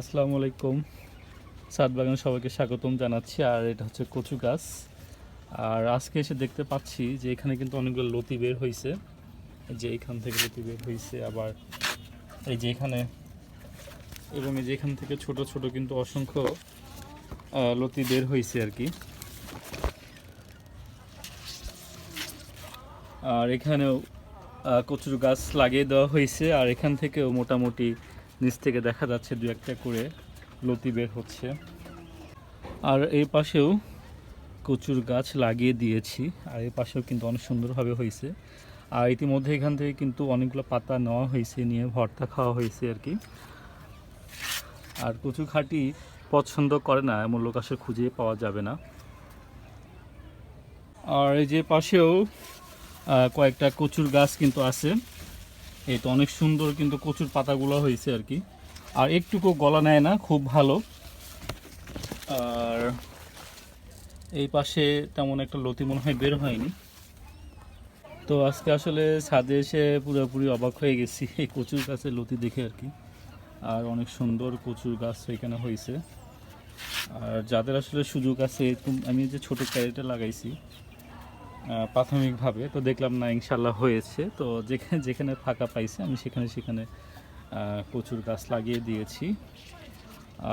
আসসালামু আলাইকুম। সাত বাগানে সবাইকে স্বাগতম জানাচ্ছি, আর এটা হচ্ছে কচু গাছ। আর আজকে এসে দেখতে পাচ্ছি যে এখানে কিন্তু অনেকগুলো লতি বের হয়েছে যে এখান থেকে লতি বের হয়েছে আবার এই যে এখানে এবং এই যে এখান থেকে ছোট ছোট কিন্তু অসংখ্য লতি বের হয়েছে আর কি। আর এখানেও কচুর গাছ লাগিয়ে দেওয়া হয়েছে আর এখান থেকেও মোটামুটি নিচ থেকে দেখা যাচ্ছে দু একটা করে লতি বের হচ্ছে। আর এই পাশেও কচুর গাছ লাগিয়ে দিয়েছি। আর এই পাশেও কিন্তু অনেক সুন্দরভাবে হয়েছে। আর ইতিমধ্যে এখান থেকে কিন্তু অনেকগুলো পাতা নেওয়া হয়েছে, নিয়ে ভর্তা খাওয়া হয়েছে আর কি। আর কচু খাঁটি পছন্দ করে না, এমন লোক আসলে খুঁজে পাওয়া যাবে না। আর এই যে পাশেও কয়েকটা কচুর গাছ কিন্তু আছে। এই তো অনেক সুন্দর কিন্তু কচুর পাতাগুলো হয়েছে আর কি। আর একটুকু গলা নেয় না, খুব ভালো। আর এই পাশে তেমন একটা লতি মনে হয় বের হয়নি। তো আজকে আসলে ছাদে এসে পুরোপুরি অবাক হয়ে গেছি, এই কচুর গাছের লতি দেখে আর কি। আর অনেক সুন্দর কচুর গাছ এখানে হয়েছে। আর যাদের আসলে সুযোগ আছে আমি যে ছোটো ক্যারেটে লাগাইছি প্রাথমিকভাবে তো দেখলাম না ইনশাল্লাহ হয়েছে। তো যেখানে যেখানে ফাঁকা পাইছে, আমি সেখানে সেখানে প্রচুর কচুর গাছ লাগিয়ে দিয়েছি।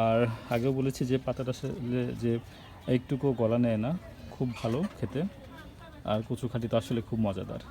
আর আগেও বলেছি যে পাতাটা যে একটুকু গলা নেয় না, খুব ভালো খেতে। আর কচুখাটি তো আসলে খুব মজাদার।